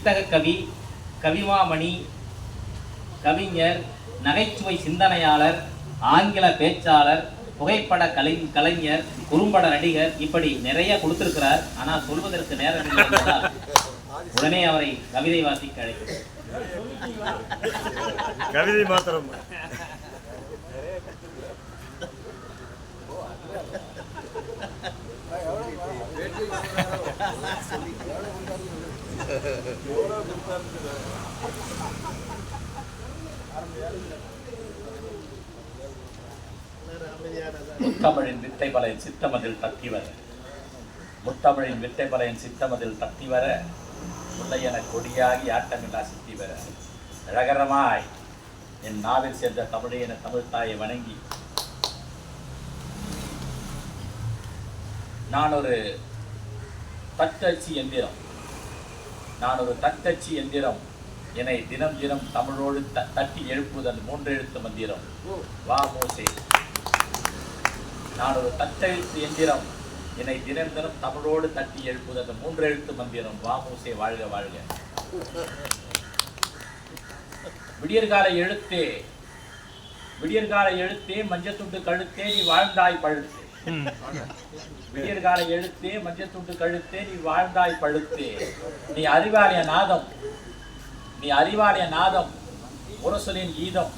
வித்தக கவி கவிமாமணி கவிஞர் நகைச்சுவை சிந்தனையாளர் ஆங்கில பேச்சாளர் புகைப்பட கலை கலைஞர் குறும்பட நடிகர் இப்படி நிறைய கொடுத்திருக்கிறார். ஆனால் சொல்வதற்கு நேரம் உடனே அவரை கவிதை வாசிக்க அழைக்கிறேன். கவிதை மாத்திரம். முத்தமிழின் வித்தை பலையின் சித்தமதில் தத்தி வர. முத்தமிழின் வித்தை பலையின் சித்தமதில் தத்தி வர. முல்லையன கொடியாகி ஆட்டமில்லா சித்தி வர. ரகரமாய் என் நாவில் சேர்ந்த தமிழை என தமிழ் தாயை வணங்கி. நான் ஒரு தட்டச்சு எந்திரம். நான் ஒரு தட்டச்சு எந்திரம். என்னை தினம் தினம் தமிழோடு த தட்டி எழுப்புவதன் மூன்றெழுத்து மந்திரம். வா மோசே. நான் ஒரு தட்டெழுத்து எந்திரம். என்னை தினம் தினம் தமிழோடு தட்டி எழுப்புவது அந்த மூன்று எழுத்து மந்திரம். வாமூசே வாழ்க வாழ்க. விடியற்கால எழுத்தே. விடியற்கால எழுத்தே மஞ்சத்துண்டு கழுத்தே நீ வாழ்ந்தாய் பழுத்தே. விடியற்கால எழுத்தே மஞ்சத்துண்டு கழுத்தே நீ வாழ்ந்தாய் பழுத்தே. நீ அறிவாலய நாதம். நீ அறிவாலய நாதம். முரசொலின் கீதம்.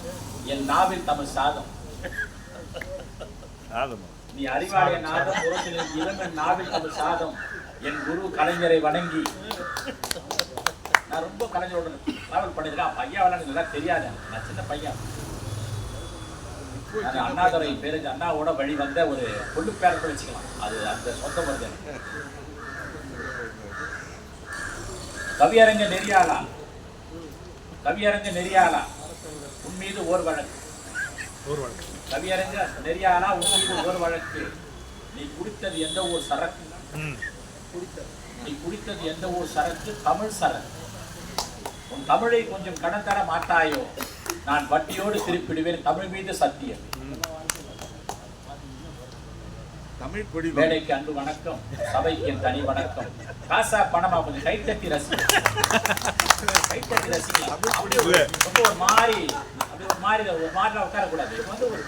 என் நாவில் தமிழ் சாதம். நீ அறிவாலய நாதம் புறத்திலின் இளமன் நாவில் தமிழ் சாதம். என் குரு கலைஞரை வணங்கி. நான் ரொம்ப கலைஞரோட டிராவல் பண்ணிருக்கேன் பையன் எனக்கு நல்லா தெரியாது. நான் சின்ன பையன். அண்ணாதுரை பேருக்கு அண்ணாவோட வழி வந்த ஒரு பொண்ணு பேர வச்சுக்கலாம். அது அந்த சொந்த எனக்கு. கவியரங்க நெறியாளா? கவியரங்க நெறியாளா? உன் மீது ஓர் வழக்கு. கவியரங்க நெறியாளா? உன் மீது ஓர் வழக்கு. நீ குடித்தது எந்த ஊர் சரக்கு? நீ குடித்தது எந்த ஊர் சரக்கு? தமிழ் சரக்கு. உன் தமிழை கொஞ்சம் கடன் தர மாட்டாயோ? நான் வட்டியோடு திருப்பிடுவேன் தமிழ் மீது சத்தியம். தமிழ் மேடைக்கு அன்பு வணக்கம். சபைக்கு என் தனி வணக்கம். காசா பணமா? கொஞ்சம் கைத்தட்டி ரசிக்கலாம் கைத்தட்டி ரசிக்கலாம் அப்படியே ரொம்ப ஒரு மாதிரி அப்படியே ஒரு மாதிரி ஒரு மாதிரி உட்காரக்கூடாது. வந்து ஒரு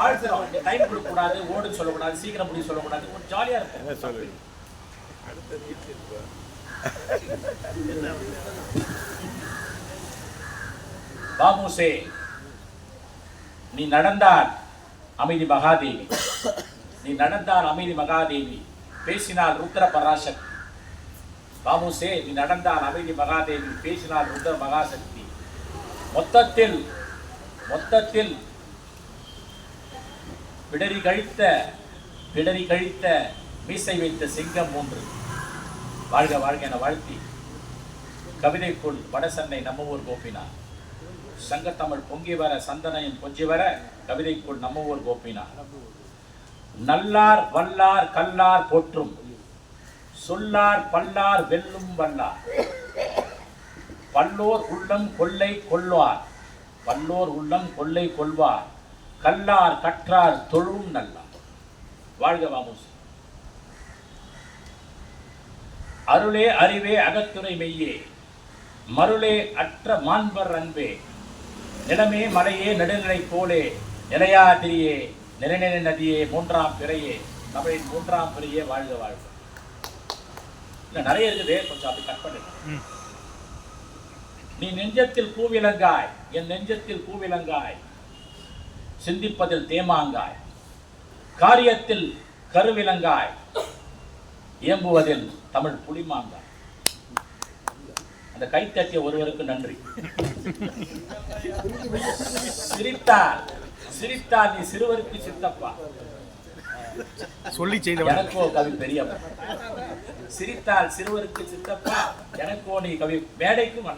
வாழ்த்துறோம். டைம் கொடுக்க கூடாது ஓடுன்னு சொல்லக்கூடாது சீக்கிரம் முடியும் சொல்லக்கூடாது. ஒரு ஜாலியா இருக்கும். சொல்லு பாபுசே நீ நடந்தால் அமைதி மகாதேவி. நீ நடந்தால் அமைதி மகாதேவி. பேசினால் ருத்ர பராசக்தி. பாபுசே நீ நடந்தால் அமைதி மகாதேவி. பேசினால் ருத்ர மகாசக்தி. மொத்தத்தில் மொத்தத்தில் பிடரி கழித்த பிடரி கழித்த மீசை வைத்த சிங்கம் மூன்று. வாழ்க வாழ்க என வாழ்த்தி கவிதைக்குள் வடசென்னை நம்ம ஊர் கோபினார் சங்கத்தமிழ் பொங்கி வர சந்தனையும் கொஞ்சி வர கவிதைக்குள் நம்ம ஊர் கோப்பினார் நல்லார் வல்லார் கல்லார் போற்றும். சொல்லார் பல்லார் வெல்லும் வல்லார். பல்லோர் உள்ளம் கொள்ளை கொள்வார். பல்லோர் உள்ளம் கொள்ளை கொள்வார். கல்லார் கற்றார் தொழும் நல்லார். வாழ்க வாமூசி. அருளே அறிவே அகத்துறை மெய்யே. மருளே அற்ற மாண்பர் அன்பே. நிலமே மலையே நடுநிலை போலே நிலையாதிரியே நிலைநிலை நதியே மூன்றாம் பிறையே தமிழின் மூன்றாம் பிறையே வாழ்க வாழ்க. இல்ல நிறைய இருக்குது கொஞ்சம் அப்படி கட் பண்ணுங்க. நீ நெஞ்சத்தில் பூவிலங்காய் என் நெஞ்சத்தில் பூவிலங்காய் சிந்திப்பதில் தேமாங்காய் காரியத்தில் கருவிலங்காய் இயம்புவதில் தமிழ் புலிமாங்காய் அந்த கைத்தட்டிய ஒருவருக்கு நன்றி. சிரித்தார் சிரித்தார் நீ சிறுவருக்கு சித்தப்பா. சொல்லி செய்தவன். எனக்கோ கவி பெரியப்பா சிரித்தால் சிறுவருக்கு சித்தப்பா எனக்கோ நீ கவி மேடைக்கும்.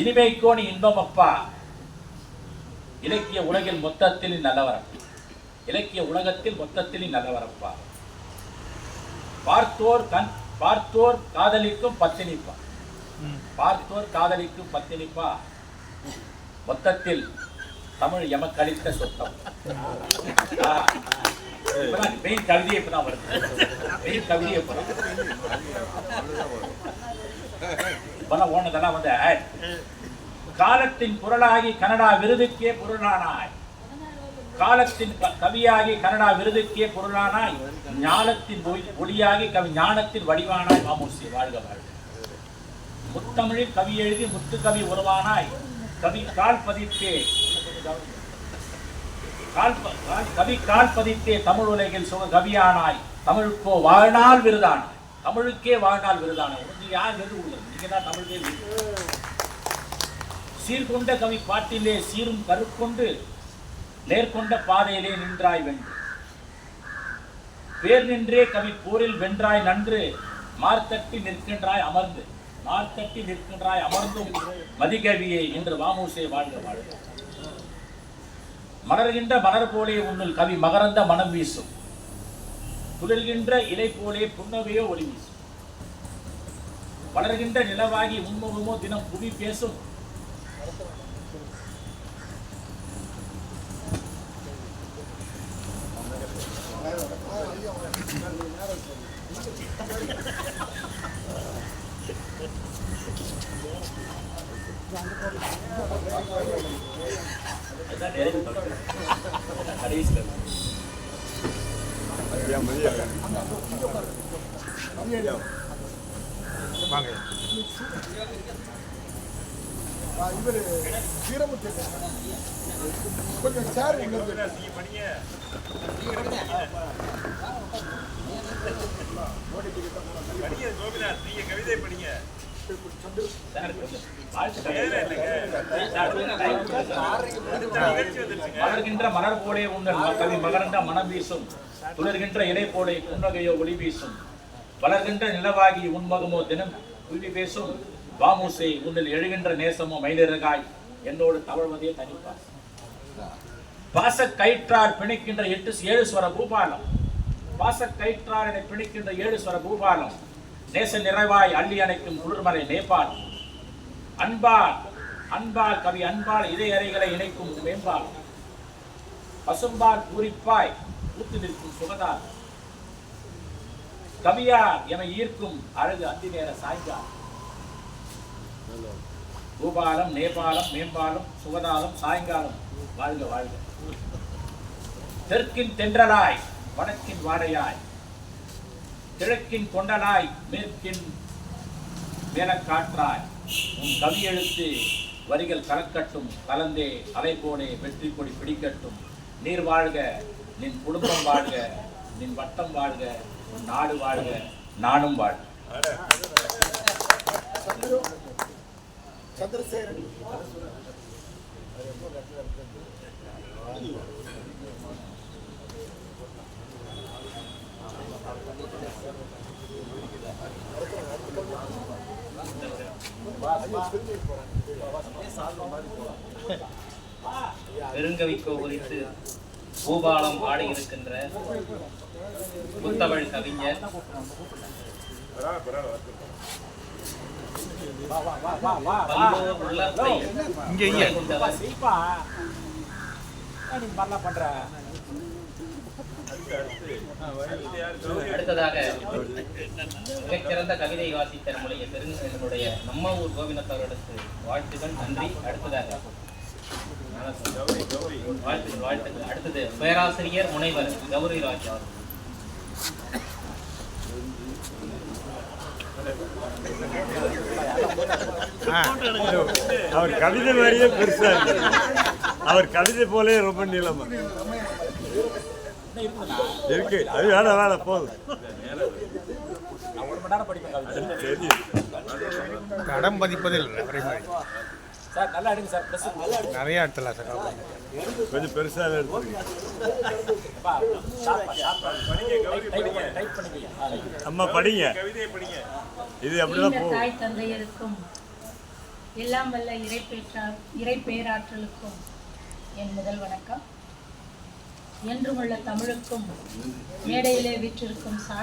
இனிமைக்கோ நீ இன்பம் அப்பா. இலக்கிய உலகில் மொத்தத்தில் நல்லவரம் இலக்கிய உலகத்தில் மொத்தத்தில் நல்லவரப்பா. பார்த்தோர் கண் பார்த்தோர் காதலிக்கும் பத்தினிப்பா. பார்த்தோர் காதலிக்கும் பத்தினிப்பா. மொத்தத்தில் தமிழ் எமக்களித்த சொத்தம். ஆ. இப்பதான் மெயின் கவிதையே இப்பதான் வருது மெயின் கவிதையே இப்பதான் ஓனதெல்லாம் வந்து காலத்தின் குரலாகி கனடா விருதுக்கே பொருளானாய். காலத்தின் க- கவியாகி கனடா விருதுக்கே பொருளானாய் ஞானத்தின் ஒளியாகி கவி ஞானத்தின் வடிவானாய் மாமூசி வாழ்க வாழ்க. முத்தமிழில் கவி எழுதி முத்து கவி உருவானாய். கவி கால் பதித்தே கால் கவி கால் பதித்தே தமிழ் உலகில் சுக கவியானாய். தமிழுக்கோ வாழ்நாள் விருதான தமிழுக்கே வாழ்நாள் விருதான உங்களுக்கு யார் விருது கொடுக்குறது நீங்க தான் தமிழுக்கே சீர்கொண்ட கவி பாட்டிலே சீரும் கருக்கொண்டு நேர்கொண்ட பாதையிலே நின்றாய் வென்று. பேர் நின்றே கவி போரில் வென்றாய் நன்று மார்த்தட்டி நிற்கின்றாய் அமர்ந்து. மார்த்தட்டி நிற்கின்றாய் அமர்ந்தும் மதிகவியை என்று வாமூசே வாழ்க வாழ்க. மலர்கின்ற மலர் போலே உன்னுள் கவி மகரந்த மனம் வீசும். குளிர்கின்ற இலை போலே புன்னகையோ ஒளி வீசும். வளர்கின்ற நிலவாகி உன்முகமோ தினம் புவி பேசும். வாங்க இவர் வீரமுத்து கொஞ்சம் சேர் உள்ளது சார், வாழ்த்துக்கள். சார், மலர்கின்ற மலர் போலே உங்கள் கவி மனம் வீசும். துளர்கின்ற இலை போலே புன்னகையோ ஒளி வீசும். வளர்கின்ற நிலவாகி உன்மகமோ தினம் குவி பேசும். வாமூசை உன்னில் எழுகின்ற நேசமோ மயிலிறகாய். என்னோடு தவழ்வதே தனிப்பார் பாச கயிற்றார் பிணைக்கின்ற எட்டு ஏழு ஸ்வர பூபாலம். பாச கயிற்றார் என பிணைக்கின்ற ஏழு ஸ்வர பூபாலம். நேச நிறைவாய் அள்ளி அணைக்கும் குளிர்மலை நேபாள் அன்பால் அன்பால் கவி அன்பால் இதயறைகளை இணைக்கும் மேம்பால். பசும்பால் பூரிப்பாய் பூத்து நிற்கும் சுகதால். கவியார் என ஈர்க்கும் அழகு அந்தி நேர சாய்ந்தால் பூபாலம் நேபாளம் மேம்பாலம் சுகதாலம் சாயங்காலம் வாழ்க வாழ்க. தெற்கின் தென்றலாய் வடக்கின் வாடையாய். கிழக்கின் கொண்டலாய் மேற்கின் மேலக்காற்றாய். உன் கவியெழுத்து வரிகள் கலக்கட்டும் கலந்தே அலை போலே வெற்றி கொடி பிடிக்கட்டும். நீர் வாழ்க நின் குடும்பம் வாழ்க நின் வட்டம் வாழ்க உன் நாடு வாழ்க நானும் வாழ்க. சந்திரசேகரன். பெருங்கவிக்கோ குறித்து பூபாலம் பாடியிருக்கின்ற புத்தமிழ் கவிஞர். உள்ளத்தை நீ மாதிரிலாம் பண்ற. அடுத்ததாக மிகச்சிறந்த கவிதை வாசித்த நம்முடைய பெருங்க நம்ம ஊர் கோவிந்தத் அவர்களுக்கு வாழ்த்துக்கள் நன்றி. அடுத்ததாக வாழ்த்துக்கள் வாழ்த்துக்கள். அடுத்தது பேராசிரியர் முனைவர் கௌரி ராஜ் அவர்கள். அவர் கவிதை மாதிரியே பெருசா அவர் கவிதை போலே ரொம்ப நீளமா இருக்கு. அது வேணாம் வேணாம் போதும். கடம் பதிப்பதில் நிறைய எடுத்துலாம் சார். கொஞ்சம் பெருசா எடுத்துருங்க பா, ஷார்ப்பா, ஷார்ப்பா. டைப் பண்ணி- டைப் பண்ணிக்கங்க. ஆ, ரைட். அம்மா படிங்க. இது அப்படிதான் போகும். தாய் தந்தையருக்கும் எல்லாம் வல்ல இறைப்பேற்றா இறைப்பேராற்றலுக்கும் என் முதல் வணக்கம். என்றுமுள்ள தமிழுக்கும் மேடையிலே வீற்றிருக்கும் சார்